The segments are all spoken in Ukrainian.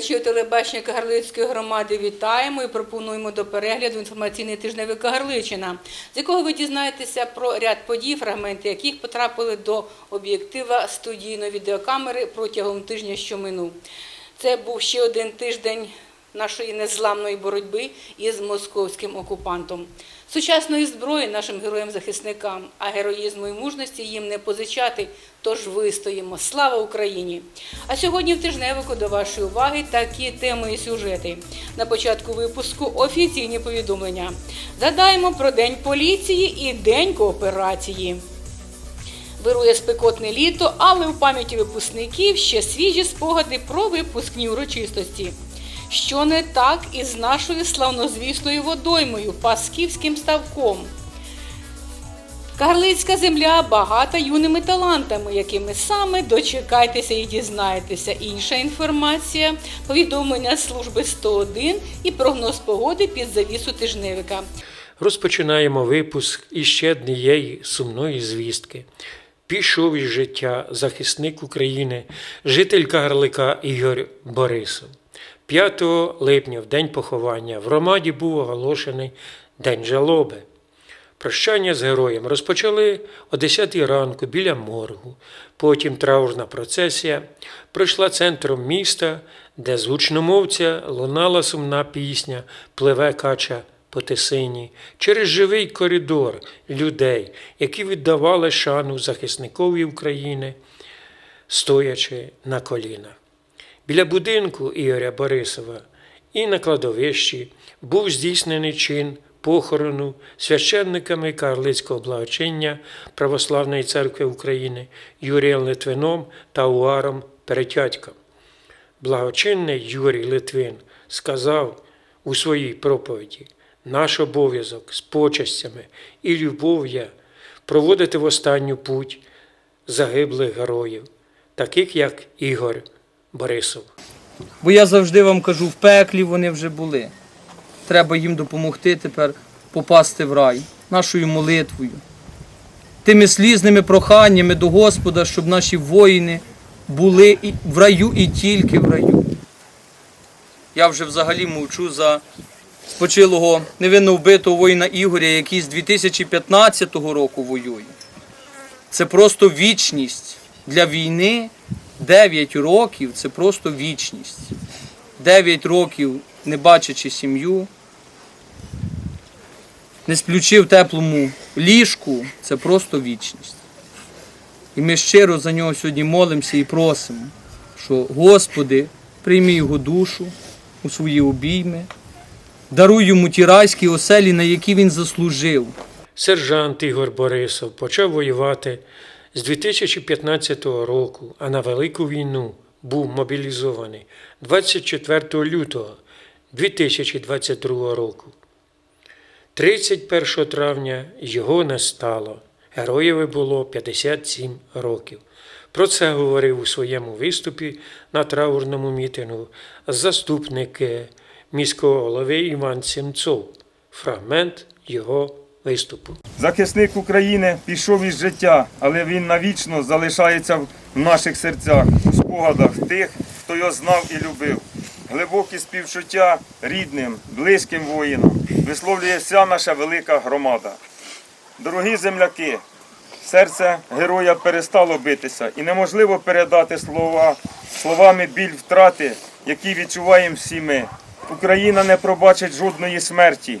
Глядачів телебачення Кагарлицької громади вітаємо і пропонуємо до перегляду інформаційний тижневик Кагарличина, з якого ви дізнаєтеся про ряд подій, фрагменти яких потрапили до об'єктива студійної відеокамери протягом тижня, що минув. Це був ще один тиждень нашої незламної боротьби із московським окупантом. Сучасної зброї нашим героям-захисникам, а героїзму і мужності їм не позичати, тож вистоїмо. Слава Україні! А сьогодні в тижневику до вашої уваги такі теми і сюжети. На початку випуску офіційні повідомлення. Задаємо про День поліції і День кооперації. Вирує спекотне літо, але в пам'яті випускників ще свіжі спогади про випускні урочистості. Що не так із нашою славнозвісною водоймою, Пасківським ставком. Карлицька земля багата юними талантами, якими саме дочекайтеся і дізнаєтеся. Інша інформація, повідомлення служби 101 і прогноз погоди під завісу тижневика. Розпочинаємо випуск іще однієї сумної звістки. Пішов із життя захисник України, житель Кагарлика Ігор Борисов. 5 липня, в день поховання, в громаді був оголошений День жалоби. Прощання з героєм розпочали о 10 ранку біля моргу. Потім траурна процесія пройшла центром міста, де з гучномовця лунала сумна пісня Пливе кача по тисині через живий коридор людей, які віддавали шану захисникові України, стоячи на колінах. Біля будинку Ігоря Борисова і на кладовищі був здійснений чин похорону священниками Карлицького благочиння Православної церкви України Юрієм Литвином та Уаром Перетятьком. Благочинний Юрій Литвин сказав у своїй проповіді: наш обов'язок з почестями і любов'я проводити в останню путь загиблих героїв, таких як Ігор Борисов. Бо я завжди вам кажу, в пеклі вони вже були. Треба їм допомогти тепер попасти в рай нашою молитвою, тими слізними проханнями до Господа, щоб наші воїни були в раю і тільки в раю. Я вже взагалі мовчу за спочилого невинно вбитого воїна Ігоря, який з 2015 року воює. Це просто вічність для війни. 9 років це просто вічність. 9 років не бачачи сім'ю, не сплючи в теплому ліжку, це просто вічність. І ми щиро за нього сьогодні молимося і просимо, що Господи, прийми його душу у свої обійми, даруй йому ті райські оселі, на які він заслужив. Сержант Ігор Борисов почав воювати з 2015 року, а на Велику війну був мобілізований 24 лютого 2022 року. 31 травня його не стало. Героєві було 57 років. Про це говорив у своєму виступі на траурному мітингу заступник е, міського голови Іван Сімцов. Фрагмент його виступу. Захисник України пішов із життя, але він навічно залишається в наших серцях, у спогадах тих, хто його знав і любив. Глибокі співчуття рідним, близьким воїнам висловлює вся наша велика громада. Дорогі земляки, серце героя перестало битися, і неможливо передати слова, словами біль втрати, які відчуваємо всі ми. Україна не пробачить жодної смерті,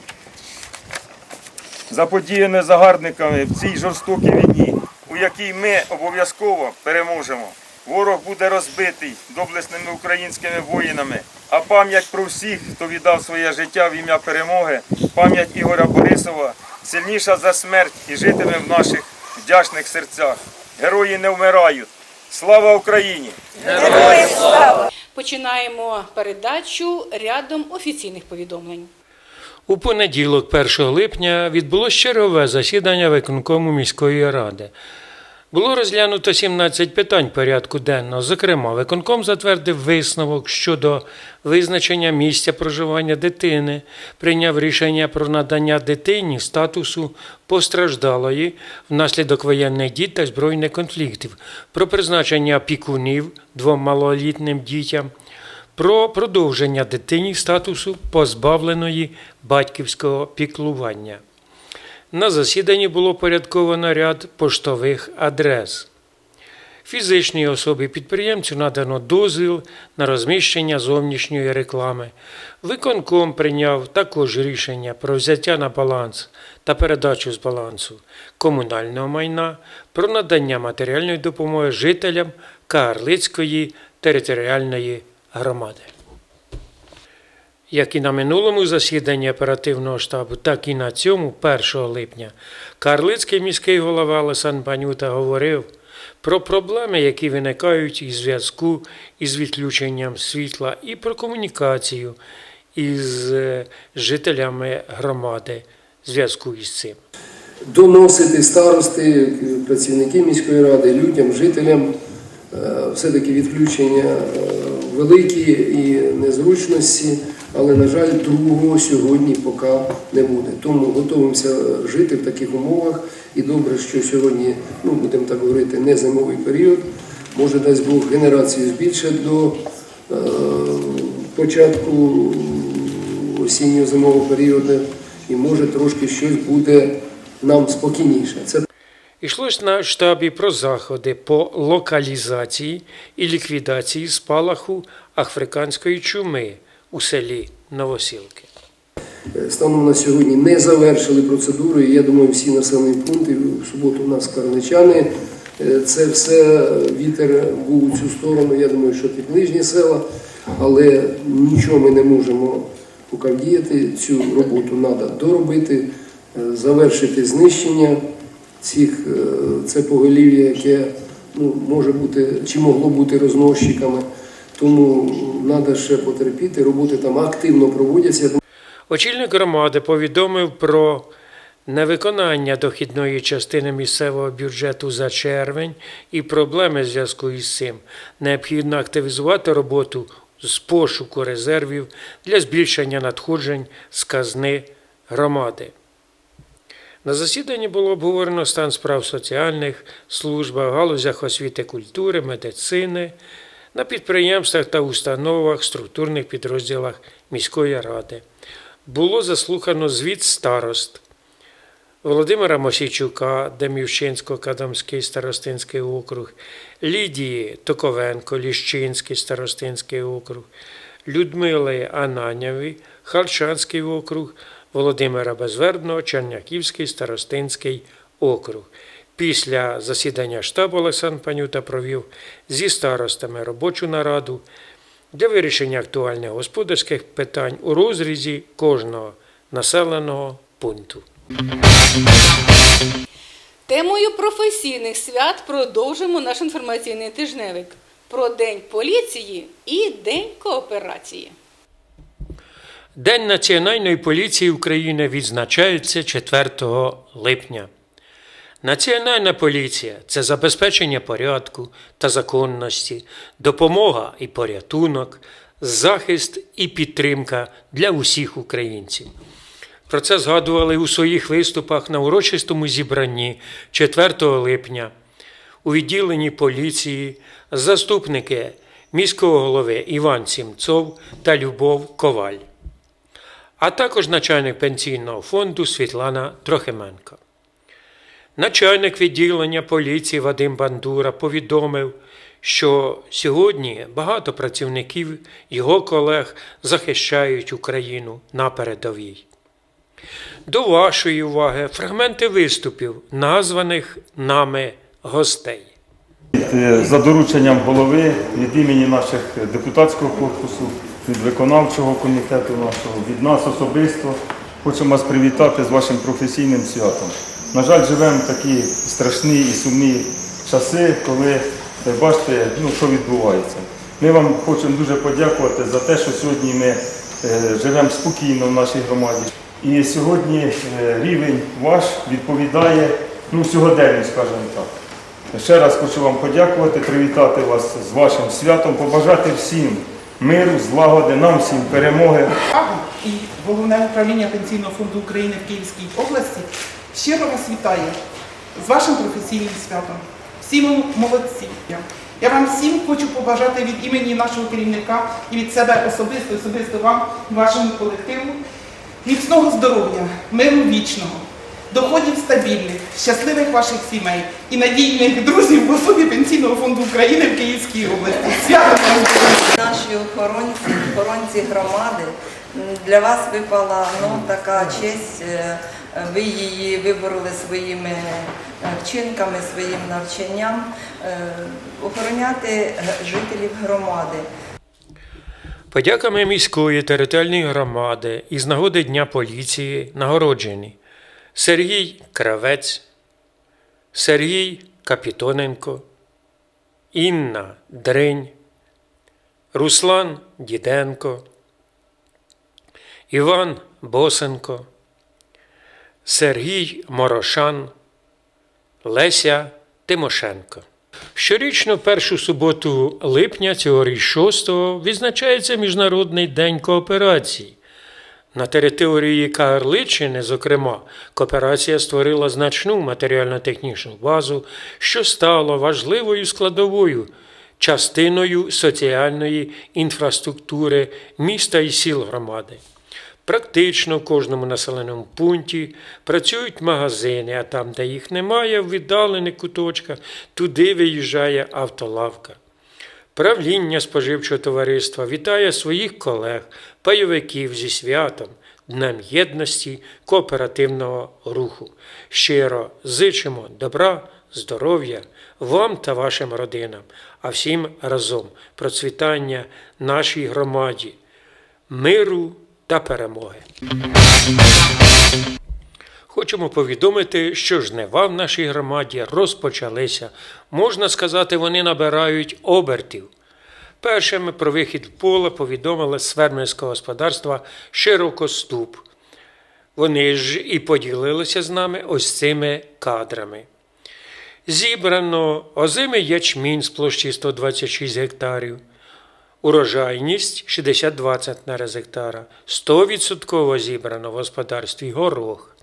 заподіяне загарбниками в цій жорстокій війні, у якій ми обов'язково переможемо. Ворог буде розбитий доблесними українськими воїнами, а пам'ять про всіх, хто віддав своє життя в ім'я перемоги, пам'ять Ігоря Борисова сильніша за смерть і житиме в наших вдячних серцях. Герої не вмирають. Слава Україні! Починаємо передачу рядом офіційних повідомлень. У понеділок, 1 липня, відбулося чергове засідання виконкому міської ради. Було розглянуто 17 питань порядку денного. Зокрема, виконком затвердив висновок щодо визначення місця проживання дитини, прийняв рішення про надання дитині статусу постраждалої внаслідок воєнних дій та збройних конфліктів, про призначення опікунів двом малолітнім дітям, про продовження дитині статусу позбавленої батьківського піклування. На засіданні було порядковано ряд поштових адрес. Фізичній особі підприємцю надано дозвіл на розміщення зовнішньої реклами. Виконком прийняв також рішення про взяття на баланс та передачу з балансу комунального майна, про надання матеріальної допомоги жителям Кагарлицької територіальної громади. Як і на минулому засіданні оперативного штабу, так і на цьому 1 липня Карлицький міський голова Олесан Панюта говорив про проблеми, які виникають із зв'язку із відключенням світла, і про комунікацію із е, жителями громади зв'язку із цим. доносити старости, працівники міської ради, людям, жителям. Е, Все-таки відключення е, великі і незручності, але, на жаль, другого сьогодні поки не буде. Тому готуємося жити в таких умовах. І добре, що сьогодні, ну будемо так говорити, не зимовий період. Може, дасть Бог генерацію збільшить до е, початку осінньо-зимового періоду, і може трошки щось буде нам спокійніше. Йшлось на штабі про заходи по локалізації і ліквідації спалаху африканської чуми у селі Новосілки. станом на сьогодні не завершили процедуру. І я думаю, всі населені пункти в суботу у нас карничани. е, Це все вітер був у цю сторону. Я думаю, що ті ближні села, але нічого ми не можемо поки вдіяти. Цю роботу треба доробити, е, завершити знищення цих е, це поголів'я, яке ну, може бути чи могло бути розносчиками. Тому треба ще потерпіти. Роботи там активно проводяться. Очільник громади повідомив про невиконання дохідної частини місцевого бюджету за червень і проблеми в зв'язку із цим. Необхідно активізувати роботу з пошуку резервів для збільшення надходжень з казни громади. На засіданні було обговорено стан справ соціальних службах, галузях освіти, культури, медицини, на підприємствах та установах, структурних підрозділах міської ради. Було заслухано звіт старост Володимира Мосійчука, Демівщинського, Кадамський старостинський округ, Лідії Токовенко, Ліщинський старостинський округ, Людмили Ананєві, Харчанський округ, Володимира Безвербного, Черняківський старостинський округ. Після засідання штабу Олександр Панюта провів зі старостами робочу нараду для вирішення актуальних господарських питань у розрізі кожного населеного пункту. Темою професійних свят продовжимо наш інформаційний тижневик про День поліції і День кооперації. День Національної поліції України відзначається 4 липня. Національна поліція це забезпечення порядку та законності, допомога і порятунок, захист і підтримка для усіх українців. Про це згадували у своїх виступах на урочистому зібранні 4 липня у відділенні поліції заступники міського голови Іван Сімцов та Любов Коваль, а також начальник пенсійного фонду Світлана Трохименко. Начальник відділення поліції Вадим Бандура повідомив, що сьогодні багато працівників його колег захищають Україну на передовій. До вашої уваги фрагменти виступів, названих нами гостей. Е, За дорученням голови від імені наших депутатського корпусу, від виконавчого комітету нашого, від нас особисто хочемо вас привітати з вашим професійним святом. На жаль, живемо в такі страшні і сумні часи, коли ви бачите, ну, що відбувається. Ми вам хочемо дуже подякувати за те, що сьогодні ми е, живемо спокійно в нашій громаді. І сьогодні е, рівень ваш відповідає ну, сьогоденню, скажімо так. Ще раз хочу вам подякувати, привітати вас з вашим святом, побажати всім миру, злагоди, нам всім перемоги. І Головне управління Пенсійного фонду України в Київській області щиро вас вітає з вашим професійним святом. Всі ви молодці. Я вам всім хочу побажати від імені нашого керівника і від себе особисто, особисто вам, вашому колективу, міцного здоров'я, миру вічного, доходів стабільних, щасливих ваших сімей і надійних друзів в особі Пенсійного фонду України в Київській області. Свято! Наші охоронці, охоронці громади, для вас випала ну, така честь. е, Ви її вибороли своїми е, вчинками, своїм навчанням, е, охороняти жителів громади. Подяками міської територіальної громади із нагоди Дня поліції нагороджені Сергій Кравець, Сергій Капітоненко, Інна Дринь, Руслан Діденко, Іван Босенко, Сергій Морошан, Леся Тимошенко. Щорічно першу суботу липня цьогоріч 6 відзначається Міжнародний день кооперації. На території Кагарличини, зокрема, кооперація створила значну матеріально-технічну базу, що стало важливою складовою частиною соціальної інфраструктури міста і сіл громади. Практично в кожному населеному пункті працюють магазини, а там, де їх немає, в віддалених куточках, туди виїжджає автолавка. Правління споживчого товариства вітає своїх колег, пайовиків зі святом, Днем єдності кооперативного руху. Щиро зичимо добра, здоров'я вам та вашим родинам, а всім разом процвітання нашій громаді, миру та перемоги. Хочемо повідомити, що жнива в нашій громаді розпочалися. Можна сказати, вони набирають обертів. Першими про вихід в поле повідомили з фермерського господарства Широкоступ. Вони ж і поділилися з нами ось цими кадрами. Зібрано озимий ячмінь з площі 126 гектарів, урожайність 60-20 центнера з гектара, 100% зібрано в господарстві горох.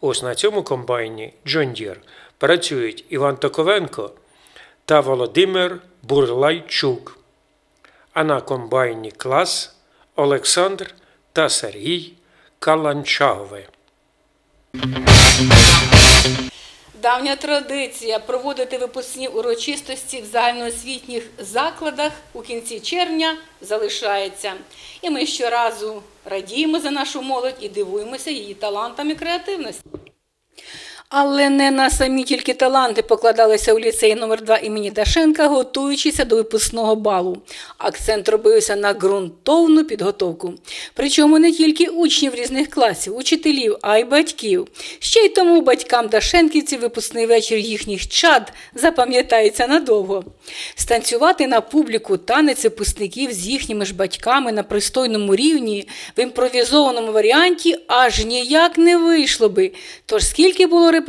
Ось на цьому комбайні John Deere працюють Іван Токовенко та Володимир Бурлайчук. А на комбайні клас Олександр та Сергій Каланчагове. Давня традиція проводити випускні урочистості в загальноосвітніх закладах у кінці червня залишається. І ми щоразу радіємо за нашу молодь і дивуємося її талантам і креативності. Але не на самі тільки таланти покладалися у ліцеї номер 2 імені Дашенка, готуючися до випускного балу. Акцент робився на ґрунтовну підготовку. Причому не тільки учнів різних класів, учителів, а й батьків. Ще й тому батькам Дашенківців випускний вечір їхніх чад запам'ятається надовго. Станцювати на публіку танець випускників з їхніми ж батьками на пристойному рівні в імпровізованому варіанті аж ніяк не вийшло би. Тож скільки було репетицій,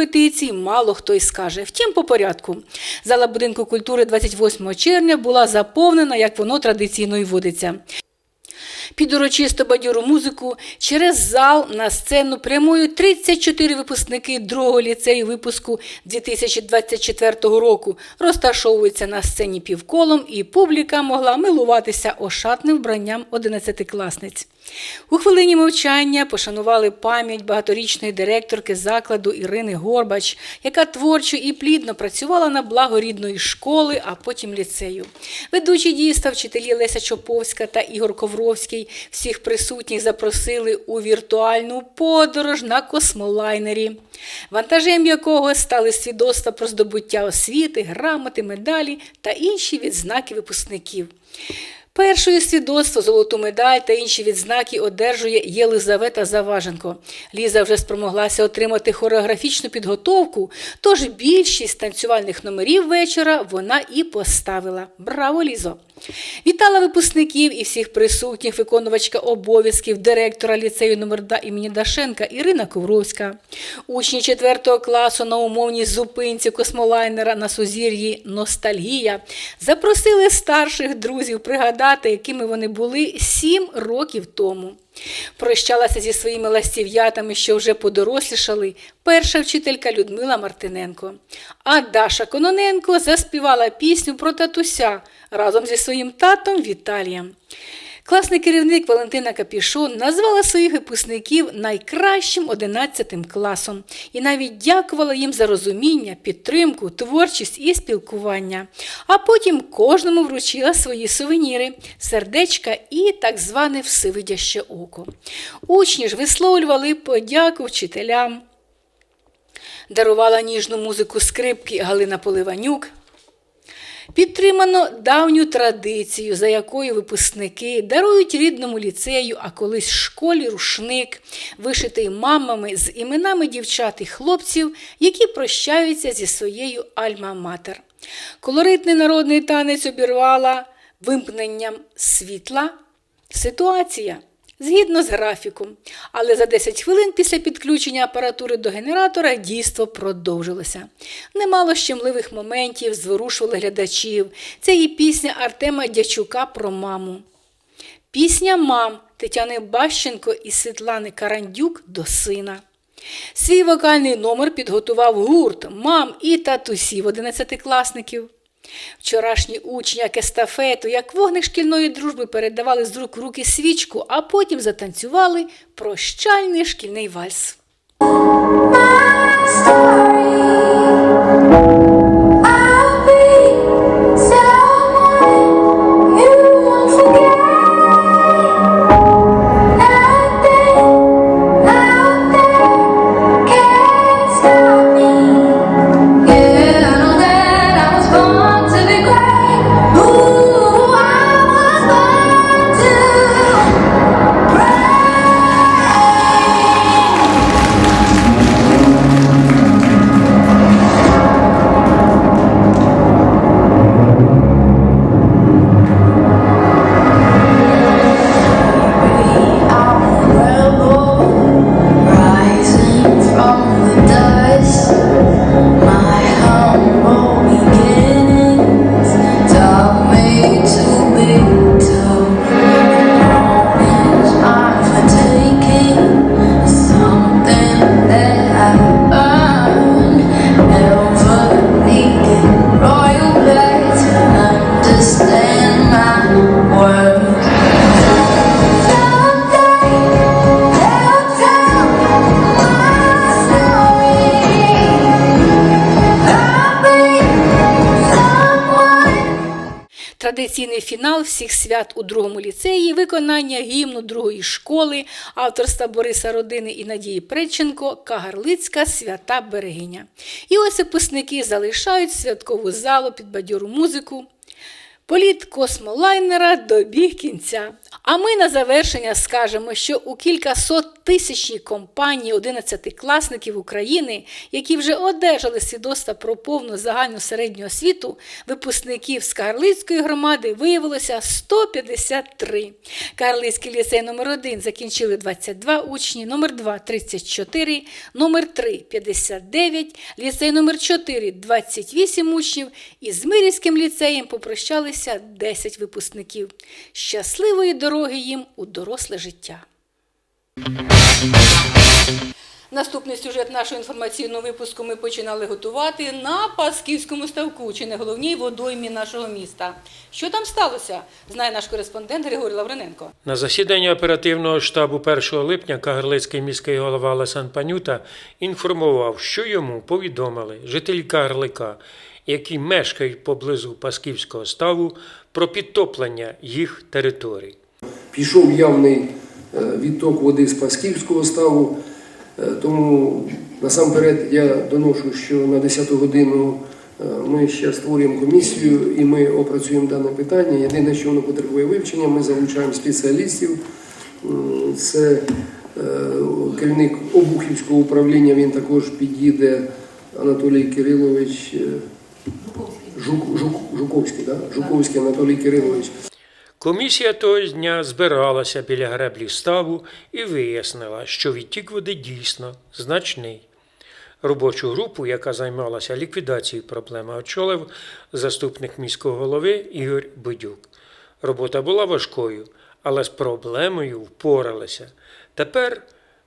мало хто й скаже. Втім, по порядку. Зала будинку культури 28 червня була заповнена, як воно традиційно й водиться. Під урочисто бадьору музику через зал на сцену прямою 34 випускники другого ліцею випуску 2024 року розташовуються на сцені півколом, і публіка могла милуватися ошатним вбранням 11-класниць. У хвилині мовчання пошанували пам'ять багаторічної директорки закладу Ірини Горбач, яка творчо і плідно працювала на благо рідної школи, а потім ліцею. Ведучі дійства вчителі Леся Чоповська та Ігор Ковровський всіх присутніх запросили у віртуальну подорож на космолайнері, вантажем якого стали свідоцтва про здобуття освіти, грамоти, медалі та інші відзнаки випускників. Першою свідоцтво, золоту медаль та інші відзнаки одержує Єлизавета Заваженко. Ліза вже спромоглася отримати хореографічну підготовку, тож більшість танцювальних номерів вечора вона і поставила. Браво, Лізо! Вітала випускників і всіх присутніх виконувачка обов'язків директора ліцею номер 2 імені Дашенка Ірина Ковровська. Учні 4 класу на умовній зупинці космолайнера на сузір'ї Ностальгія запросили старших друзів пригадати, якими вони були сім років тому. Прощалася зі своїми ластів'ятами, що вже подорослішали, перша вчителька Людмила Мартиненко. А Даша Кононенко заспівала пісню про татуся разом зі своїм татом Віталієм. Класний керівник Валентина Капішон назвала своїх випускників найкращим 11 класом і навіть дякувала їм за розуміння, підтримку, творчість і спілкування. А потім кожному вручила свої сувеніри, сердечка і так зване всевидяще око. Учні ж висловлювали подяку вчителям. Дарувала ніжну музику скрипки Галина Поливанюк. Підтримано давню традицію, за якою випускники дарують рідному ліцею, а колись школі рушник, вишитий мамами з іменами дівчат і хлопців, які прощаються зі своєю альма-матер. Колоритний народний танець обірвала вимкненням світла ситуація. Згідно з графіком, але за 10 хвилин після підключення апаратури до генератора дійство продовжилося. Немало щемливих моментів зворушували глядачів. Це і пісня Артема Дячука про маму. Пісня мам Тетяни Бащенко і Світлани Карандюк до сина. Свій вокальний номер підготував гурт мам і татусів 11-класників. Вчорашні учні як естафету, як вогник шкільної дружби передавали з рук руки свічку, а потім затанцювали прощальний шкільний вальс. Всіх свят у другому ліцеї, виконання гімну другої школи, авторства Бориса Родини і Надії Предченко, Кагарлицька свята берегиня. І ось випускники залишають святкову залу під бадьору музику. Політ космолайнера добіг кінця. А ми на завершення скажемо, що у кількасот тисячній компанії 11-класників України, які вже одержали свідоцтва про повну загальну середню освіту, випускників з Карлицької громади виявилося 153. Карлицький ліцей номер 1 закінчили 22 учні, номер 2 – 34, номер 3 – 59, ліцей номер 4 – 28 учнів і з Мирівським ліцеєм попрощалися 10 випускників. Щасливої дороги їм у доросле життя. Наступний сюжет нашого інформаційного випуску ми починали готувати на Пасківському ставку, чи не головній водоймі нашого міста. Що там сталося, знає наш кореспондент Григорій Лавриненко. На засіданні оперативного штабу 1 липня Кагарлицький міський голова Лесан Панюта інформував, що йому повідомили жителі Кагарлика, які мешкають поблизу Пасківського ставу, про підтоплення їх територій. Пішов явний е, відток води з Пасківського ставу, тому насамперед я доношу, що на 10 годину е, ми ще створюємо комісію і ми опрацюємо дане питання. Єдине, що воно потребує вивчення, ми залучаємо спеціалістів. Це е, керівник Обухівського управління, він також під'їде Анатолій Кирилович. е, Жук, Жук, Жуковський, да? Жуковський Анатолій Кирилович. Комісія того дня збиралася біля греблі ставу і вияснила, що відтік води дійсно значний. Робочу групу, яка займалася ліквідацією проблеми, очолив заступник міського голови Ігор Будюк. Робота була важкою, але з проблемою впоралися. Тепер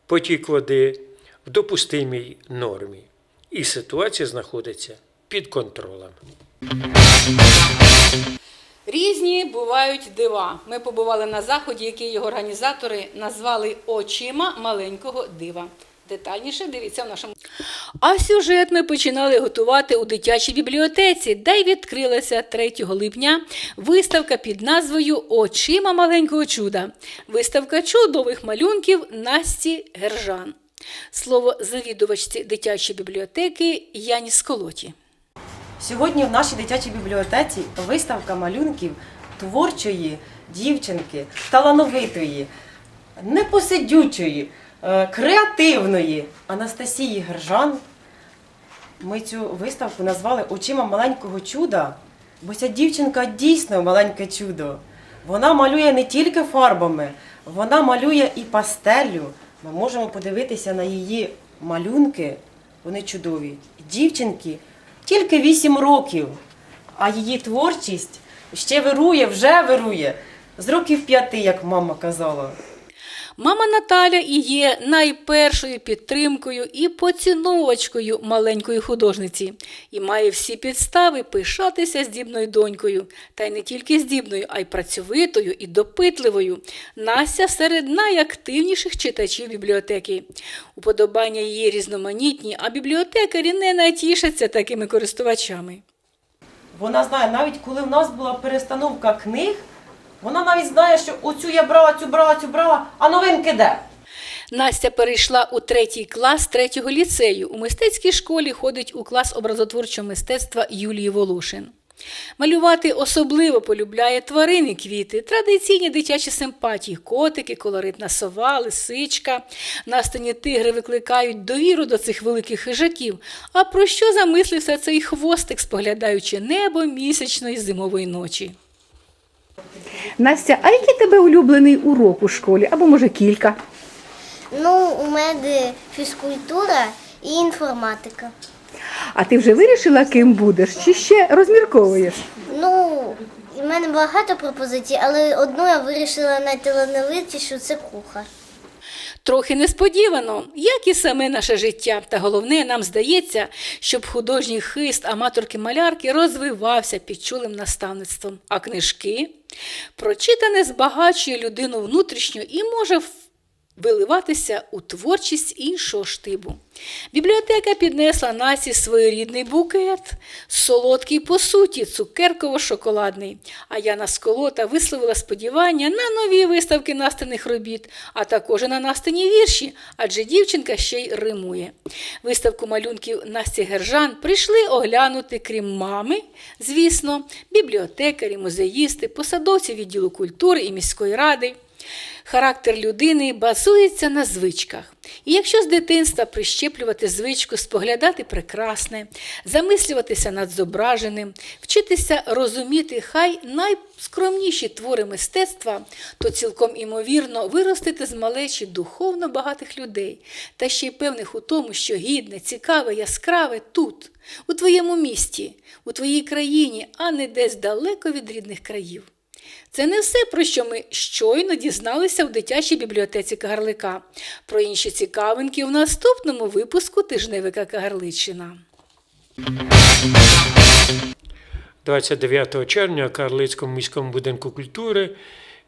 потік води в допустимій нормі, і ситуація знаходиться під контролем. Різні бувають дива. Ми побували на заході, який його організатори назвали очима маленького дива. Детальніше дивіться в нашому. А сюжет ми починали готувати у дитячій бібліотеці, де й відкрилася 3 липня виставка під назвою Очима маленького чуда. Виставка чудових малюнків Насті Гержан. Слово завідувачці дитячої бібліотеки Яні Сколоті. Сьогодні в нашій дитячій бібліотеці виставка малюнків творчої дівчинки, талановитої, непосидючої, е, креативної Анастасії Гержан. Ми цю виставку назвали Очима маленького чуда, бо ця дівчинка дійсно маленьке чудо. Вона малює не тільки фарбами, вона малює і пастеллю. Ми можемо подивитися на її малюнки, вони чудові. Дівчинки тільки 8 років, а її творчість ще вирує, вже вирує. З років п'яти, як мама казала. Мама Наталя і є найпершою підтримкою і поціновувачкою маленької художниці і має всі підстави пишатися здібною донькою, та й не тільки здібною, а й працьовитою і допитливою. Настя серед найактивніших читачів бібліотеки. Уподобання її різноманітні, а бібліотекарі не натішаться такими користувачами. Вона знає, навіть коли в нас була перестановка книг, вона навіть знає, що оцю я брала, цю брала, цю брала, а новинки де? Настя перейшла у третій клас третього ліцею. У мистецькій школі ходить у клас образотворчого мистецтва Юлії Волошин. Малювати особливо полюбляє тварини квіти, традиційні дитячі симпатії, котики, колоритна сова, лисичка. Настані тигри викликають довіру до цих великих хижаків. А про що замислився цей хвостик, споглядаючи небо місячної зимової ночі? Настя, а який тебе улюблений урок у школі? Або може кілька? Ну, у мене фізкультура і інформатика. А ти вже вирішила, ким будеш, чи ще розмірковуєш? Ну, у мене багато пропозицій, але одну я вирішила найталановитішу це кухар. Трохи несподівано, як і саме наше життя. Та головне, нам здається, щоб художній хист аматорки-малярки розвивався під чулим наставництвом. А книжки прочитане збагачує людину внутрішньо і може виливатися у творчість іншого штибу. Бібліотека піднесла Насі своєрідний букет, солодкий по суті, цукерково-шоколадний. А Яна Сколота висловила сподівання на нові виставки настаних робіт, а також на настані вірші, адже дівчинка ще й римує. Виставку малюнків Насті Гержан прийшли оглянути, крім мами, звісно, бібліотекарі, музеїсти, посадовці відділу культури і міської ради. Характер людини базується на звичках. І якщо з дитинства прищеплювати звичку, споглядати прекрасне, замислюватися над зображеним, вчитися розуміти хай найскромніші твори мистецтва, то цілком імовірно виростити з малечі духовно багатих людей, та ще й певних у тому, що гідне, цікаве, яскраве тут, у твоєму місті, у твоїй країні, а не десь далеко від рідних країв. Це не все, про що ми щойно дізналися в дитячій бібліотеці Кагарлика. Про інші цікавинки в наступному випуску тижневика Кагарличина. 29 червня у Карлицькому міському будинку культури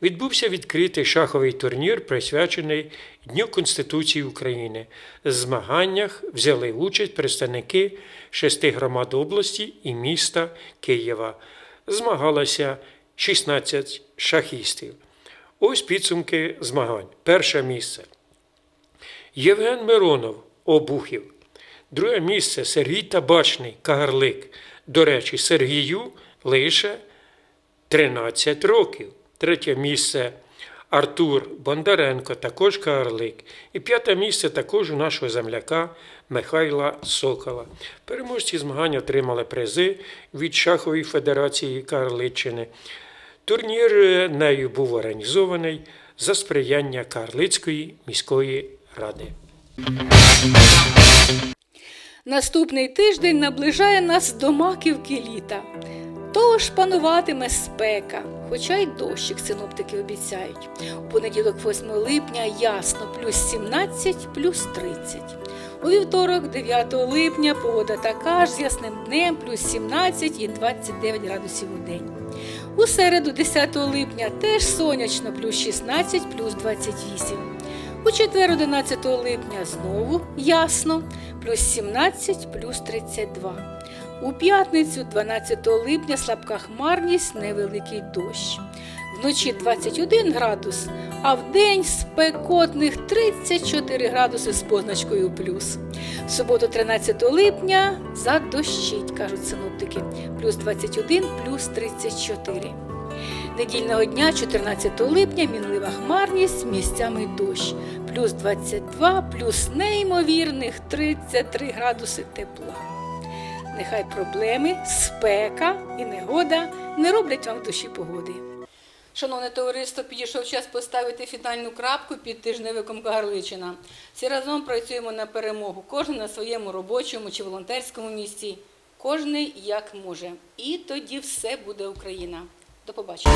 відбувся відкритий шаховий турнір, присвячений Дню Конституції України. В змаганнях взяли участь представники шести громад області і міста Києва. Змагалося 16 шахістів. Ось підсумки змагань. Перше місце. Євген Миронов Обухів. Друге місце Сергій Табачний Кагарлик. До речі, Сергію лише 13 років. Третє місце Артур Бондаренко, також Кагарлик. І п'яте місце також у нашого земляка Михайла Сокола. Переможці змагань отримали призи від Шахової федерації Карличчини. Турнір нею був організований за сприяння Карлицької міської ради. Наступний тиждень наближає нас до маківки літа. Тож пануватиме спека, хоча й дощик синоптики обіцяють. У понеділок, 8 липня, ясно, плюс 17, плюс 30. У вівторок, 9 липня, погода така ж з ясним днем, плюс 17 і 29 градусів у день. У середу, 10 липня, теж сонячно, плюс 16, плюс 28. У четвер, 11 липня, знову ясно, плюс 17, плюс 32. У п'ятницю, 12 липня, слабка хмарність, невеликий дощ. Вночі 21 градус, а в день спекотних 34 градуси з позначкою плюс. В суботу, 13 липня, задощить, кажуть синоптики, плюс 21, плюс 34. Недільного дня, 14 липня, мінлива хмарність, місцями дощ, плюс 22, плюс неймовірних 33 градуси тепла. Нехай проблеми, спека і негода не роблять вам в душі погоди. Шановне товариство, підійшов час поставити фінальну крапку під тижневиком Кагарличина. Всі разом працюємо на перемогу, кожен на своєму робочому чи волонтерському місці, кожний як може. І тоді все буде Україна. До побачення.